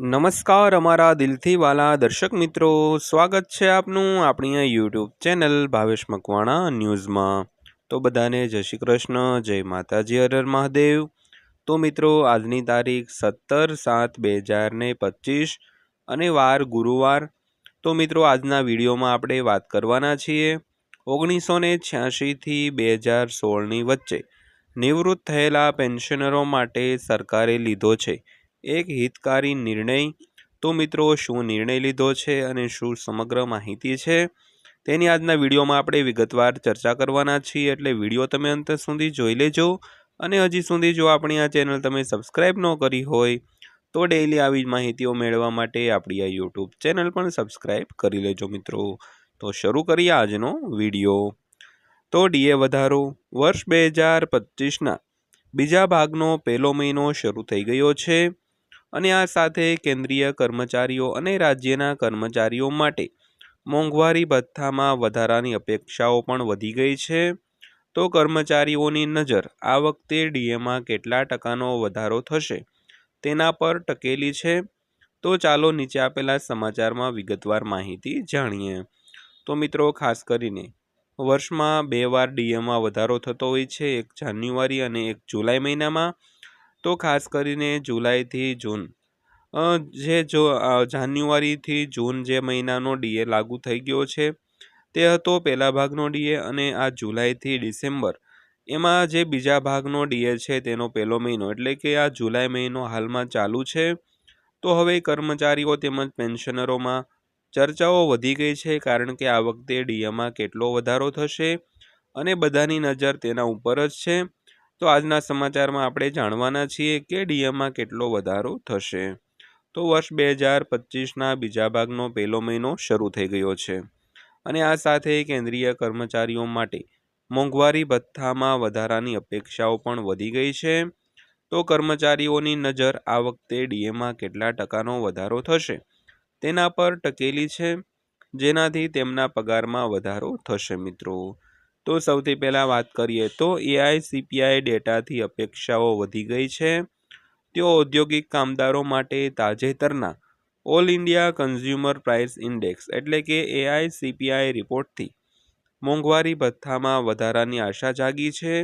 નમસ્કાર અમારા દિલથી વાલા દર્શક મિત્રો. સ્વાગત છે આપનું આપણી યુટ્યુબ ચેનલ ભાવેશ મકવાણા ન્યૂઝમાં. તો બધાને જય શ્રી કૃષ્ણ, જય માતાજી હરર મહાદેવ. તો મિત્રો, આજની તારીખ સત્તર સાત બે હજાર ને પચીસ અને વાર ગુરુવાર. તો મિત્રો, આજના વિડીયોમાં આપણે વાત કરવાના છીએ ઓગણીસો ને છ્યાસીથી બે હજાર સોળની વચ્ચે. નિવૃત્ત થયેલા પેન્શનરો માટે સરકારે લીધો છે. એક હિતકારી નિર્ણય. તો મિત્રો, શું નિર્ણય લીધો છે અને શું સમગ્ર માહિતી છે? તેની આજના વિડીયોમાં આપણે વિગતવાર ચર્ચા કરવાના છીએ. એટલે વીડિયો તમે અંત સુધી જોઈ લેજો. અને હજી સુધી જો આપણી આ ચેનલ તમે સબસ્ક્રાઈબ ન કરી હોય, તો ડેઈલી આવી જ માહિતીઓ મેળવવા માટે આપણી આ યુટ્યુબ ચેનલ પણ સબસ્ક્રાઈબ કરી લેજો મિત્રો. તો શરૂ કરીએ આજનો વીડિયો. તો ડીએ વધારો, વર્ષ બે હજાર પચીસના. બીજા ભાગનો પહેલો મહિનો શરૂ થઈ ગયો છે. અને આ સાથે કેન્દ્રીય કર્મચારીઓ અને રાજ્યના કર્મચારીઓ માટે મોંઘવારી ભથ્થામાં વધારાની અપેક્ષાઓ પણ વધી ગઈ છે. તો કર્મચારીઓની નજર આ વખતે ડીએમાં કેટલા ટકાનો વધારો થશે તેના પર ટકેલી છે. તો ચાલો નીચે આપેલા સમાચારમાં વિગતવાર માહિતી જાણીએ. તો મિત્રો, ખાસ કરીને વર્ષમાં બે વાર ડીએમાં વધારો થતો હોય છે, એક જાન્યુઆરી અને એક જુલાઈ મહિનામાં. તો ખાસ કરીને જુલાઈથી જૂન. જે જો જાન્યુઆરીથી જૂન જે મહિનાનો ડીએ લાગુ થઈ ગયો છે, તે હતો પહેલા ભાગનો ડીએ અને આ જુલાઈથી ડિસેમ્બર. એમાં જે બીજા ભાગનો ડીએ છે તેનો પહેલો મહિનો. એટલે કે આ જુલાઈ મહિનો હાલમાં ચાલુ છે. તો હવે કર્મચારીઓ તેમજ પેન્શનરોમાં ચર્ચાઓ વધી ગઈ છે કારણ કે આ વખતે ડીએમાં કેટલો વધારો થશે અને બધાની નજર તેના ઉપર જ છે. તો આજના સમાચારમાં આપણે જાણવાના છીએ કે ડીએમાં કેટલો વધારો થશે. તો વર્ષ બે હજાર પચીસના બીજા ભાગનો પહેલો મહિનો શરૂ થઈ ગયો છે. અને આ સાથે કેન્દ્રીય કર્મચારીઓ માટે મોંઘવારી ભથ્થામાં વધારાની અપેક્ષાઓ પણ વધી ગઈ છે. તો કર્મચારીઓની નજર આ વખતે ડીએમાં કેટલા ટકાનો વધારો થશે? તેના પર ટકેલી છે. જેનાથી તેમના પગારમાં વધારો થશે મિત્રો. તો સૌથી પહેલાં વાત કરીએ તો એઆઈસીપીઆઈ ડેટાથી અપેક્ષાઓ વધી ગઈ છે. તેઓ ઔદ્યોગિક કામદારો માટે તાજેતરના all India consumer price index એટલે કે એઆઈસીપીઆઈ રિપોર્ટથી મોંઘવારી ભથ્થામાં વધારાની આશા જાગી છે.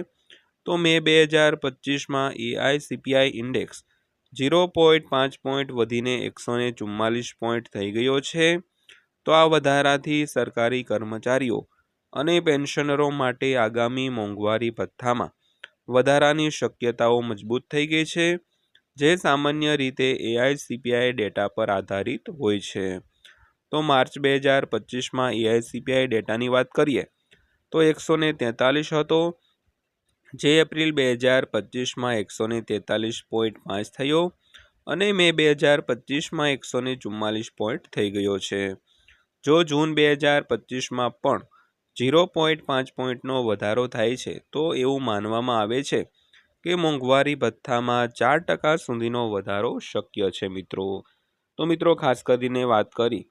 તો મે બે હજાર પચીસમાં એઆઈસીપીઆઈ ઇન્ડેક્સ ઝીરો પોઈન્ટ પાંચ પોઈન્ટ વધીને એકસો ચુમ્માલીસ પોઈન્ટ થઈ ગયો છે. તો આ વધારાથી સરકારી કર્મચારીઓ અને પેન્શનરો માટે આગામી મોંઘવારી ભથ્થામાં વધારાની શક્યતાઓ મજબૂત થઈ ગઈ છે, જે સામાન્ય રીતે એઆઈસીપીઆઈ ડેટા પર આધારિત હોય છે. તો માર્ચ બે હજાર પચીસમાં એઆઈસીપીઆઈ ડેટાની વાત કરીએ, તો એકસો ને તેતાલીસ હતો, જે એપ્રિલ બે હજાર પચીસમાં એકસો ને તેતાલીસ પોઈન્ટ પાંચ થયો અને મે બે હજાર પચીસમાં એકસો ને ચુમ્માલીસ પોઈન્ટ થઈ ગયો છે. જો જૂન બે હજાર પચીસમાં પણ ઝીરો પોઈન્ટ પાંચ પોઈન્ટનો વધારો થાય છે, તો એવું માનવામાં આવે છે કે મોંઘવારી ભથ્થામાં ચાર ટકા સુધીનો વધારો શક્ય છે મિત્રો. તો મિત્રો, ખાસ કરીને વાત કરી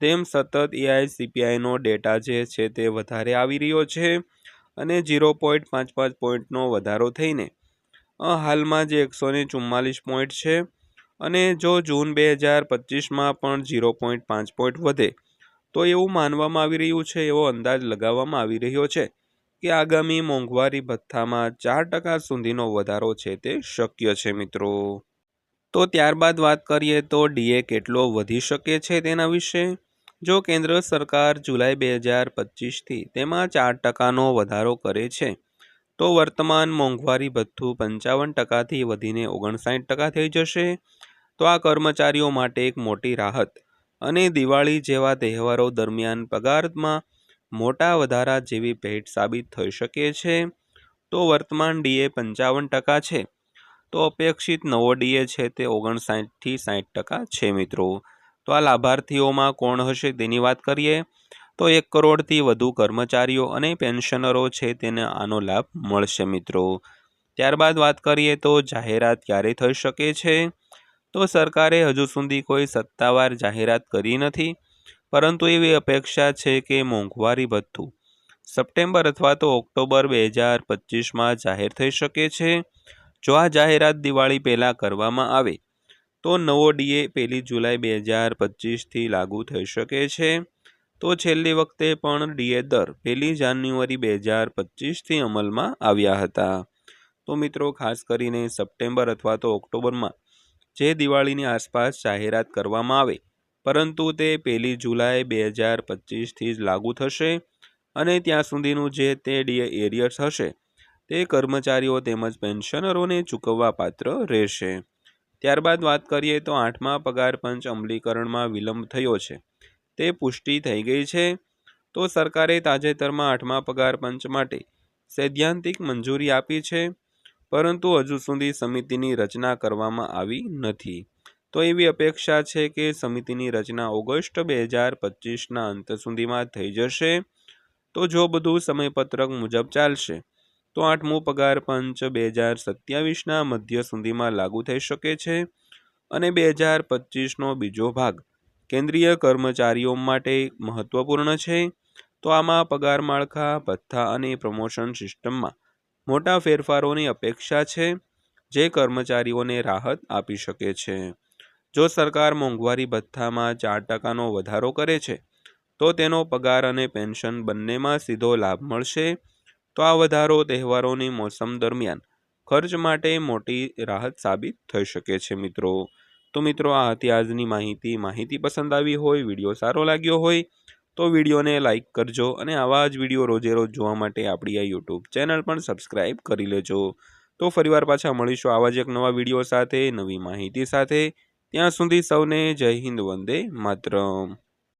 તેમ સતત એઆઈસીપીઆઈનો ડેટા જે છે તે વધારે આવી રહ્યો છે અને ઝીરો પોઈન્ટ પાંચ પાંચ પોઈન્ટનો વધારો થઈને હાલમાં જે એકસો ને ચુમ્માલીસ પોઈન્ટ છે અને જો જૂન બે હજાર પચીસમાં પણ ઝીરો પોઈન્ટ પાંચ પોઈન્ટ વધે તો એવું માનવામાં આવી રહ્યું છે, એવો અંદાજ લગાવવામાં આવી રહ્યો છે કે આગામી મોંઘવારી ભથ્થામાં ચાર ટકા સુધીનો વધારો છે તે શક્ય છે, મિત્રો. તો ત્યારબાદ વાત કરીએ તો ડીએ કેટલો વધી શકે છે તેના વિશે? જો કેન્દ્ર સરકાર જુલાઈ બે હજાર પચીસથી તેમાં ચાર ટકાનો વધારો કરે છે, તો વર્તમાન મોંઘવારી ભથ્થું પંચાવન ટકાથી વધીને ઓગણસાઠ ટકા થઈ જશે. તો આ કર્મચારીઓ માટે એક મોટી રાહત. અને દિવાળી જેવા તહેવારો દરમિયાન પગારમાં મોટા વધારા જેવી ભેટ સાબિત થઈ શકે છે. તો વર્તમાન ડીએ પંચાવન ટકા છે. તો અપેક્ષિત નવો ડીએ છે તે ઓગણસાઠથી સાઠ ટકા છે મિત્રો. તો આ લાભાર્થીઓમાં કોણ હશે તેની વાત કરીએ. તો એક કરોડથી વધુ કર્મચારીઓ અને પેન્શનરો છે તેને આનો લાભ મળશે મિત્રો. ત્યારબાદ વાત કરીએ તો જાહેરાત ક્યારે થઈ શકે છે? તો સરકારે હજુ સુધી કોઈ સત્તાવાર જાહેરાત કરી નથી, પરંતુ એવી અપેક્ષા છે કે મોંઘવારી ભથ્થું સપ્ટેમ્બર અથવા તો ઓક્ટોબર બે હજાર પચીસમાં જાહેર થઈ શકે છે. જો આ જાહેરાત દિવાળી પહેલાં કરવામાં આવે, તો નવો ડીએ પહેલી જુલાઈ બે હજાર પચીસથી લાગુ થઈ શકે છે. તો છેલ્લી વખતે પણ ડીએ દર પહેલી જાન્યુઆરી બે હજાર પચીસથી અમલમાં આવ્યા હતા. તો મિત્રો, ખાસ કરીને સપ્ટેમ્બર અથવા તો ઓક્ટોબરમાં જે દિવાળીની આસપાસ જાહેરાત કરવામાં આવે, પરંતુ તે પહેલી જુલાઈ બે હજાર પચીસથી જ લાગુ થશે અને ત્યાં સુધીનું જે તે ડીએ એરિયર્સ હશે, તે કર્મચારીઓ તેમજ પેન્શનરોને ચૂકવવા પાત્ર રહેશે. ત્યારબાદ વાત કરીએ તો આઠમા પગાર પંચ અમલીકરણમાં વિલંબ થયો છે. તે પુષ્ટિ થઈ ગઈ છે. તો સરકારે તાજેતરમાં આઠમા પગાર પંચ માટે સૈદ્ધાંતિક મંજૂરી આપી છે. પરંતુ હજુ સુધી સમિતિની રચના કરવામાં આવી નથી. તો એવી અપેક્ષા છે કે સમિતિની રચના ઓગસ્ટ બે હજાર પચીસના અંત સુધીમાં થઈ જશે. તો જો બધું સમયપત્રક મુજબ ચાલશે, તો આઠમું પગાર પંચ બે હજાર સત્યાવીસના મધ્ય સુધીમાં લાગુ થઈ શકે છે અને બે હજાર પચીસનો બીજો ભાગ કેન્દ્રીય કર્મચારીઓ માટે મહત્વપૂર્ણ છે. તો આમાં પગાર માળખા, ભથ્થા અને પ્રમોશન સિસ્ટમમાં મોટા ફેરફારોની અપેક્ષા છે જે કર્મચારીઓને રાહત આપી શકે છે. જો સરકાર મોંઘવારી ભથ્થામાં ચાર ટકાનો વધારો કરે છે, તો તેનો પગાર અને પેન્શન બંનેમાં સીધો લાભ મળશે. તો આ વધારો તહેવારોની મોસમ દરમિયાન ખર્ચ માટે મોટી રાહત સાબિત થઈ શકે છે મિત્રો. તો મિત્રો, આ હતી આજની માહિતી. માહિતી પસંદ આવી હોય, વીડિયો સારો લાગ્યો હોય તો વિડીયોને લાઇક કરજો અને આવા જ વીડિયો રોજે રોજ જોવા માટે આપણી આ યુટ્યુબ ચેનલ પણ સબસ્ક્રાઈબ કરી લેજો. તો ફરીવાર પાછા મળીશું આવા જ એક નવા વીડિયો સાથે, નવી માહિતી સાથે. ત્યાં સુધી સૌને જય હિન્દ વંદે માતરમ.